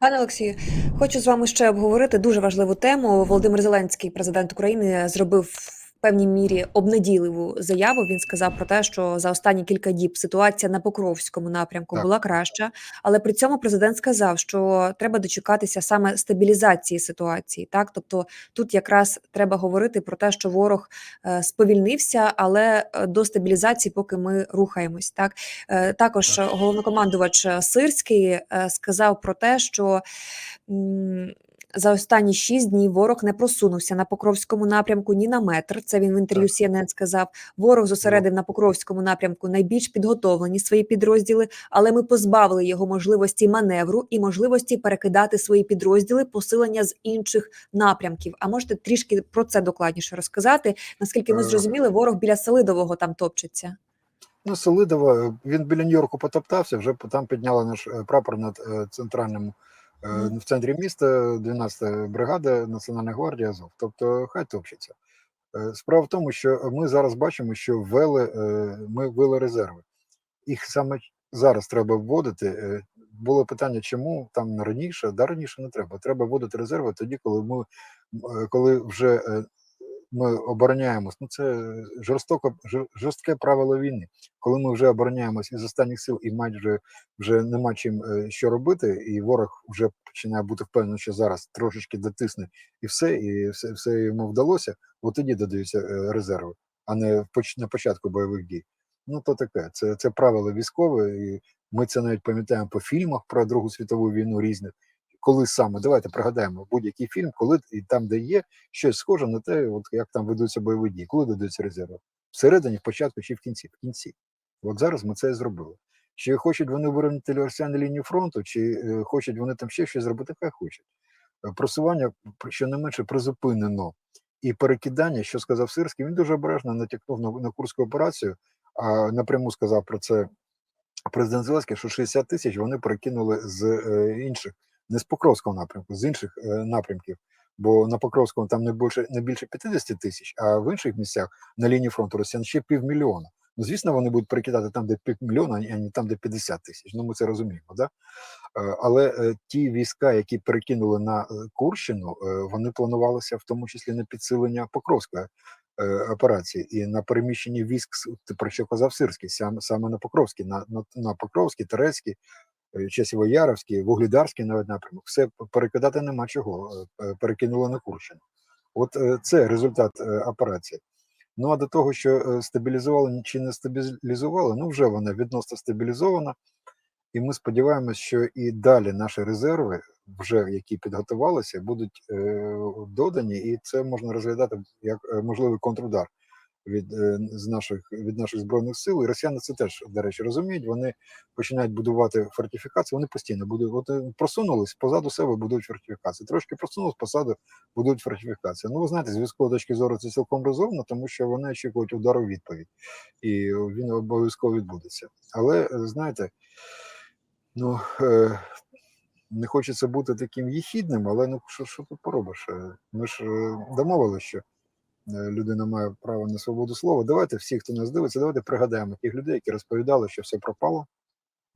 Пане Олексію, хочу з вами ще обговорити дуже важливу тему. Володимир Зеленський, президент України, зробив певній мірі обнадійливу заяву. Він сказав про те, що за останні кілька діб ситуація на Покровському напрямку Так. була краща, але при цьому президент сказав, що треба дочекатися саме стабілізації ситуації. Так, тобто тут якраз треба говорити про те, що ворог е, сповільнився, але е, до стабілізації, поки ми рухаємось. Так Е, також Так. головнокомандувач Сирський сказав про те, що за останні шість днів ворог не просунувся на Покровському напрямку ні на метр. Це він в інтерв'ю CNN сказав. Ворог зосередив на Покровському напрямку найбільш підготовлені свої підрозділи, але ми позбавили його можливості маневру і можливості перекидати свої підрозділи посилення з інших напрямків. А можете трішки про це докладніше розказати? Наскільки ми Е. зрозуміли, ворог біля Селидового там топчеться. Ну, Селидова, він біля Нью-Йорку потоптався, вже там підняли наш е, прапор над е, центральним. В центрі міста 12-та бригада Національної гвардії Азов. Тобто хай топчеться. Е, Справа в тому, що ми зараз бачимо, що ввели, е, ми ввели резерви. Їх саме зараз треба вводити. Е, Було питання, чому там раніше, да раніше не треба. Треба вводити резерви тоді, коли ми е, коли вже е, ми обороняємось. Ну це жорстоко жорстке правило війни. Коли ми вже обороняємось із останніх сил і майже вже нема чим е, що робити, і ворог вже починає бути впевнений, що зараз трошечки дотисне і все, і все, все йому вдалося. От тоді додаються е, резерви, а не на початку бойових дій. Ну то таке. Це, це правило військове, і ми це навіть пам'ятаємо по фільмах про Другу світову війну різних. Коли саме давайте пригадаємо будь-який фільм, коли і там, де є щось схоже на те, от як там ведуться бойові дії, коли додаються резерви. Всередині, в початку чи в кінці? В кінці. От зараз ми це і зробили. Чи хочуть вони вирівняти росіяни лінію фронту, чи е, хочуть вони там ще щось зробити, хай хочуть. Е, Просування щонайменше призупинено. І перекидання, що сказав Сирський, він дуже обережно натякнув на, на Курську операцію, а напряму сказав про це президент Зеленський, що 60 тисяч вони перекинули з е, інших, не з Покровського напрямку, з інших е, напрямків. Бо на Покровському там не більше не більше 50 тисяч, а в інших місцях на лінії фронту Росіян ще півмільйона. Ну, звісно, вони будуть перекидати там, де півмільйона, а не там, де 50 тисяч. Ну, ми це розуміємо, да? Е, Але е, ті війська, які перекинули на Курщину, вони планувалися в тому числі на підсилення Покровської операції і на переміщення військ, про що казав Сирський, саме, на Покровський, на, на, на Покровський, Терецький, е, Часово-Яровський, Вугледарський навіть напрямок. Все перекидати нема чого. е, е, Перекинули на Курщину. От це результат операції. Ну а до того, що стабілізували чи не стабілізували, ну вже вона відносно стабілізована. І ми сподіваємося, що і далі наші резерви, вже які підготувалися, будуть додані, і це можна розглядати як можливий контрудар від, е, з наших, від наших збройних сил. І росіяни це теж, до речі, розуміють. Вони починають будувати фортифікації, вони постійно будуть. От е, просунулись позаду себе, будують фортифікації. Трошки просунулись позаду, будують фортифікації. Ну, ви знаєте, з військової точки зору це цілком розумно, тому що вони очікують удару відповідь, і він обов'язково відбудеться. Але е, знаєте. Ну, не хочеться бути таким їхідним, але ну що, що тут поробиш? Ми ж домовилися, що людина має право на свободу слова. Давайте всі, хто нас дивиться, давайте пригадаємо тих людей, які розповідали, що все пропало.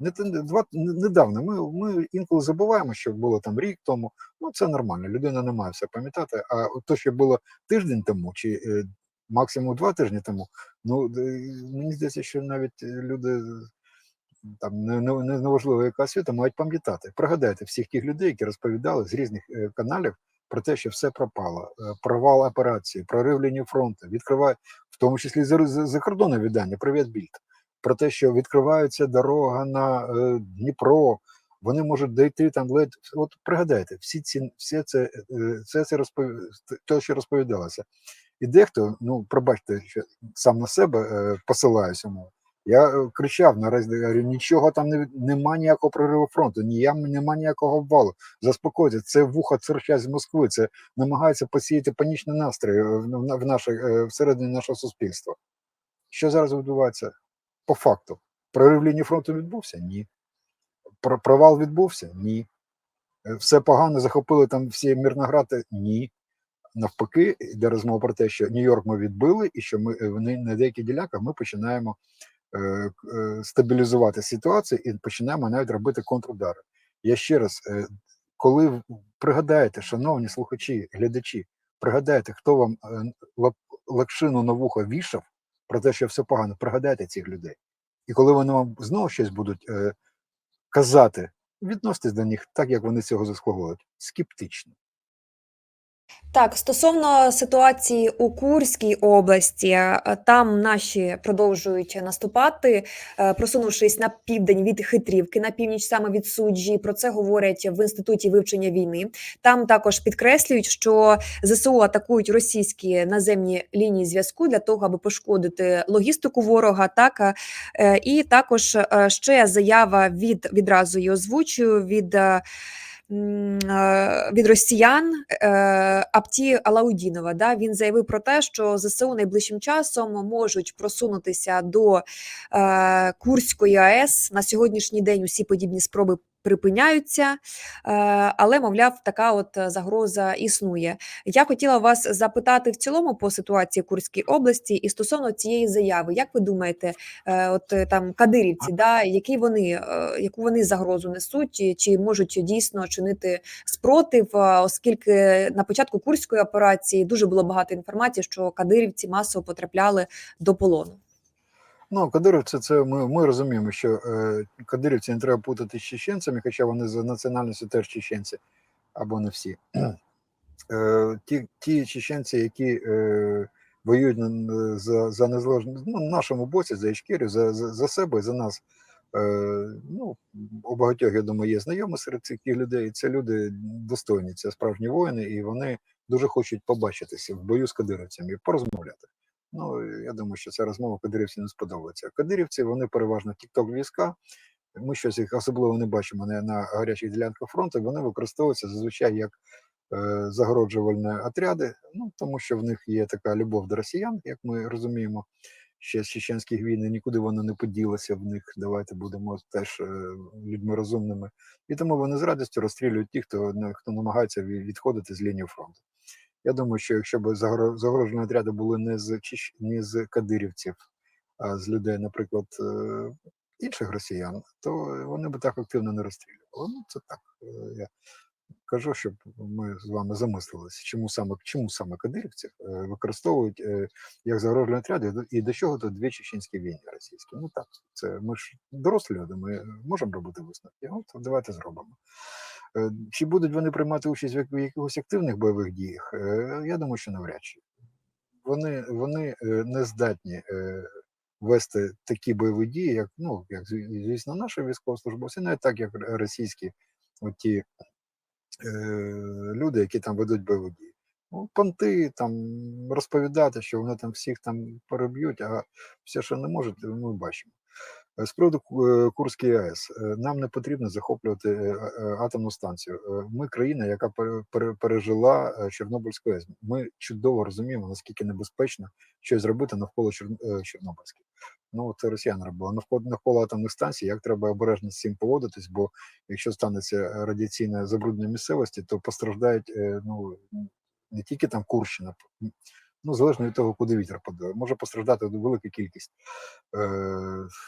Не два недавно. Ми, ми інколи забуваємо, що було там рік тому. Ну це нормально. Людина не має все пам'ятати. А то, що було тиждень тому, чи е, максимум два тижні тому, ну е, мені здається, що навіть е, люди там не, не, не неважливо, яка освіта, мають пам'ятати. Пригадайте всіх тих людей, які розповідали з різних е, каналів про те, що все пропало, е, провал операції, прорив лінії фронту, відкриває, в тому числі за, кордоном віддання, привіт більд, про те, що відкривається дорога на е, Дніпро. Вони можуть дійти там ледь. От пригадайте, всі ці все це, е, все це розпов... те, що розповідалося. І дехто, ну пробачте, що сам на себе посилаюся мову. Я е, кричав наразі, говорю, нічого там не, нема ніякого прориву фронту, ніям нема ніякого обвалу. Заспокойте, це вуха цирчать з Москви, це намагається посіяти панічний настрій е, в, в, наших, е, всередині нашого суспільства. Що зараз відбувається? По факту. Прорив лінії фронту відбувся? Ні. Про- Провал відбувся? Ні. Все погано, захопили там всі Мірногради? Ні. Навпаки, йде розмова про те, що Нью-Йорк ми відбили, і що ми на деяких ділянках ми починаємо стабілізувати ситуацію і починаємо навіть робити контрудари. Я ще раз, е, коли пригадаєте, шановні слухачі, глядачі, пригадайте, хто вам е, лакшину на вухо вішав про те, що все погано, пригадайте цих людей. І коли вони вам знову щось будуть е, казати, відноситесь до них так, як вони цього заслуговують, скептично. Так, стосовно ситуації у Курській області, е, там наші продовжують наступати, е, просунувшись на південь від Хитрівки, на північ саме від суджі. Про це говорять в інституті вивчення війни. Там також підкреслюють, що ЗСУ атакують російські наземні лінії зв'язку для того, аби пошкодити логістику ворога. Так е, і також ще заява від відразу її озвучую від. Е, від росіян е, Апті Алаудінова. Да, він заявив про те, що ЗСУ найближчим часом можуть просунутися до е, Курської АЕС. На сьогоднішній день усі подібні спроби припиняються, е, але мовляв, така от загроза існує. Я хотіла вас запитати в цілому по ситуації Курській області і стосовно цієї заяви. Як ви думаєте, е, от е, там кадирівці, да, які вони, е, яку вони загрозу несуть, чи, можуть дійсно чинити спротив, е, оскільки на початку курської операції дуже було багато інформації, що кадирівці масово потрапляли до полону. Ну, кадирівці, це ми, ми розуміємо, що е, кадирівці не треба путати з чеченцями, хоча вони за національністю теж чеченці, або не всі. Е, ті, ті чеченці, які е, воюють за, за незалежність, ну, на нашому боці, за Ічкерію, за, за, за себе за нас. Е, ну, у багатьох, я думаю, є знайомі серед цих людей. Це люди достойні, це справжні воїни, і вони дуже хочуть побачитися в бою з кадирівцями порозмовляти. Ну, я думаю, що ця розмова кадирівцям не сподобається. Кадирівці вони переважно тікток війська. Ми щось їх особливо не бачимо на, на гарячих ділянках фронту. Вони використовуються зазвичай як е, загороджувальні отряди, ну тому що в них є така любов до росіян, як ми розуміємо. Ще з чеченських війн нікуди воно не поділося в них. Давайте будемо теж е, людьми розумними. І тому вони з радістю розстрілюють тих, хто, хто намагається відходити з лінії фронту. Я думаю, що якщо б загро- загрожені отряди були не з не з кадирівців, а з людей, наприклад, е, інших росіян, то вони б так активно не розстрілювали. Ну, це так. е, Я кажу, щоб ми з вами замислилися, чому саме чому саме кадирівців е, використовують е, як загрожені отряди, і до- чого тут дві чеченські війни російські. Ну так, це ми ж дорослі люди, ми можемо робити висновки. От давайте зробимо. Е, Чи будуть вони приймати участь в якихось активних бойових діях? Я думаю, що навряд чи. Вони, вони не здатні вести такі бойові дії, як, ну, як зві- звісно, наші військовослужбовці, навіть так, як російські оті люди, які там ведуть бойові. Ну, понти там розповідати, що вони там всіх там переб'ють, а все, що не можуть, ми бачимо. Е, З приводу е, Курської АЕС, е, нам не потрібно захоплювати е, е, атомну станцію. Е, Ми країна, яка пере- пере- пережила е, Чорнобильську АЕС. Ми чудово розуміємо, наскільки небезпечно щось зробити навколо Чор- е, Чорнобильських. Ну, це росіяни робили. Навколо, навколо атомних станцій, як треба обережно з цим поводитись, бо якщо станеться радіаційне забруднення місцевості, то постраждають е, ну, не тільки там Курщина, ну, залежно від того, куди вітер подує. Може постраждати велика кількість е,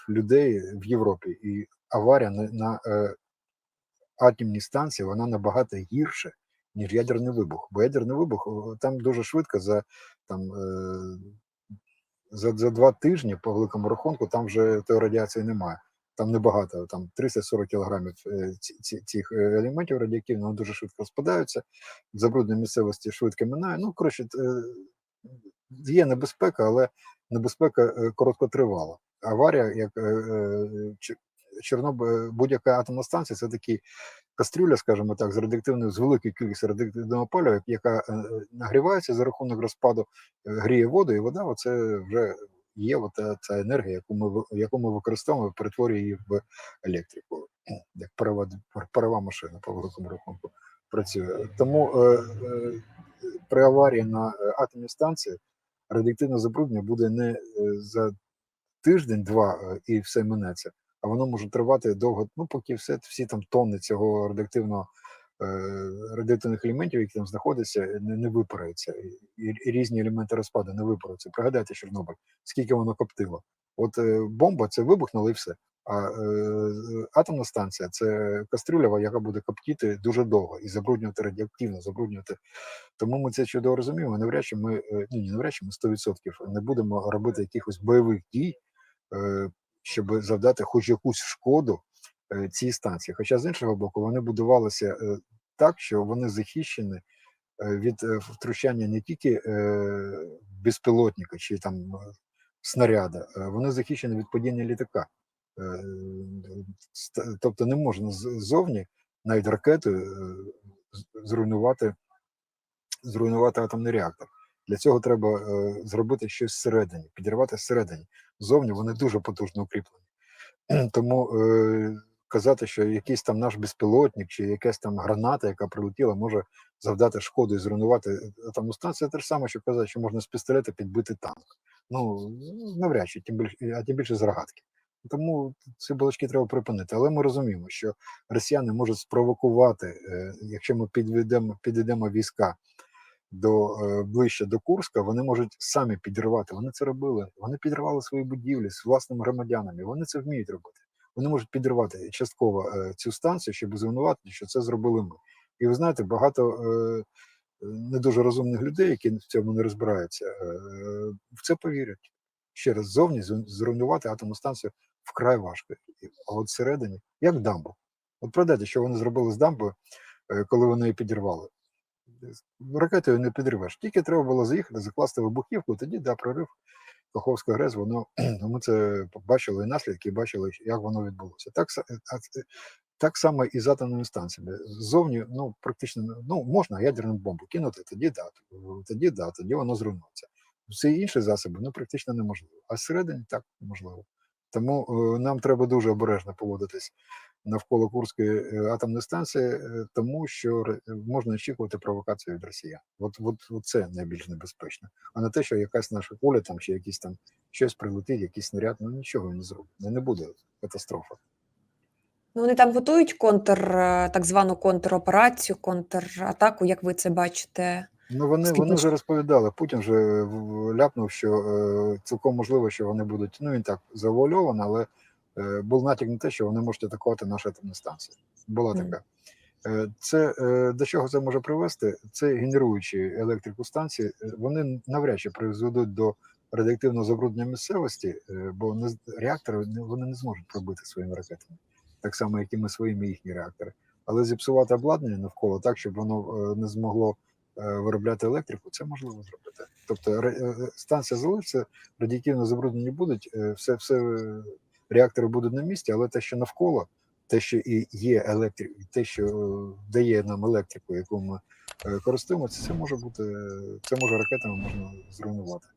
людей в Європі. І аварія на, на е, атомній станції вона набагато гірше, ніж ядерний вибух. Бо ядерний вибух там дуже швидко за там. За, за два тижні по великому рахунку там вже тої радіації немає. Там небагато, там 340 кілограмів е, цих е, елементів радіоактивних, вони дуже швидко розпадаються, забруднення місцевості швидко минає. Ну, коротше, е, є небезпека, але небезпека короткотривала. Аварія, як Чорнобиль, будь-яка атомна станція, це такий кастрюля, скажімо так, з радіоактивною, з великою кількістю радіоактивного палива, яка е, е, нагрівається за рахунок розпаду, е, гріє воду, і вода оце вже є от ця енергія, яку ми, яку ми використовуємо, перетворює її в електрику, як парова, парова машина по великому рахунку працює. Тому е, е, при аварії на е, атомній станції радіоактивне забруднення буде не е, за тиждень-два е, і все минеться, а воно може тривати довго, ну поки все, всі там тонни цього радіоактивного е, радіоактивних елементів, які там знаходяться, не, не випараються. І, і різні елементи розпаду не випаруються. Пригадайте Чорнобиль, скільки воно коптило. От е, бомба це вибухнула і все. А е, атомна станція це кастрюля, яка буде коптіти дуже довго і забруднювати радіоактивно, забруднювати. Тому ми це чудово розуміємо. Навряд чи ми е, ну, не навряд чи ми 100% не будемо робити якихось бойових дій, е, щоб завдати хоч якусь шкоду е, цій станції. Хоча з іншого боку, вони будувалися е, так, що вони захищені е, від втручання не тільки безпілотника чи там снаряда, вони захищені від падіння літака. Тобто не можна ззовні навіть ракетою зруйнувати, зруйнувати атомний реактор. Для цього треба зробити щось всередині, підірвати всередині. Зовні вони дуже потужно укріплені. Тому е, казати, що якийсь там наш безпілотник чи якась там граната, яка прилетіла, може завдати шкоду і зруйнувати атомну станцію, це те ж саме, що казати, що можна з пістолета підбити танк. Ну навряд чи, тим більше, а тим більше з рогатки. Тому ці балачки треба припинити. Але ми розуміємо, що росіяни можуть спровокувати, е, якщо ми підведемо, підведемо війська до е, ближче до Курська, вони можуть самі підірвати. Вони це робили. Вони підривали свої будівлі з власними громадянами. Вони це вміють робити. Вони можуть підривати частково е, цю станцію, щоб звинуватити, що це зробили ми. І ви знаєте, багато е, не дуже розумних людей, які в цьому не розбираються, в це повірять. Ще раз ззовні зруйнувати атомну станцію вкрай важко. А от всередині, як дамбу. От пригадайте, що вони зробили з дамбою, коли вони її підірвали. Ракетою не підривеш. Тільки треба було заїхати, закласти вибухівку, тоді да, прорив Каховської ГРЕС, воно ми це бачили і наслідки, бачили, як воно відбулося. Так, е, це- так само і з атомними станціями. Ззовні, ну, практично, ну, можна ядерну бомбу кинути, тоді да, тоді да, тоді воно зруйнується. Всі інші засоби ну, практично неможливо. А всередині так можливо. Тому е, нам треба дуже обережно поводитись навколо Курської е, атомної станції, е, тому що можна очікувати провокацію від росіян. От, от, от це найбільш небезпечно. А не те, що якась наша куля там чи якісь там щось прилетить, якийсь снаряд, ну нічого не зробить. Не, не буде катастрофи. Ну, вони там готують контр, е, так звану контроперацію, контратаку, як ви це бачите? Ну вони, Скільки вони вже розповідали. Путін вже ляпнув, що е, цілком можливо, що вони будуть. Ну він так завуальовано, але е, був натяк на те, що вони можуть атакувати наші атомні станції. Була така. Е, Це е, до чого це може привести? Це генеруючі електрику станції. е, Вони навряд чи призведуть до радіоактивного забруднення місцевості, е, бо не реактори вони не зможуть пробити своїми ракетами, так само, як і ми своїми їхні реактори. Але зіпсувати обладнання навколо так, щоб воно е, не змогло е, виробляти електрику, це можливо зробити. Тобто е, станція залишиться, радіативно забруднені будуть, е, все, все е, реактори будуть на місці, але те, що навколо, те, що і є електрик, те, що е, дає нам електрику, яку ми е, користуємося, це може бути, це може ракетами можна зруйнувати.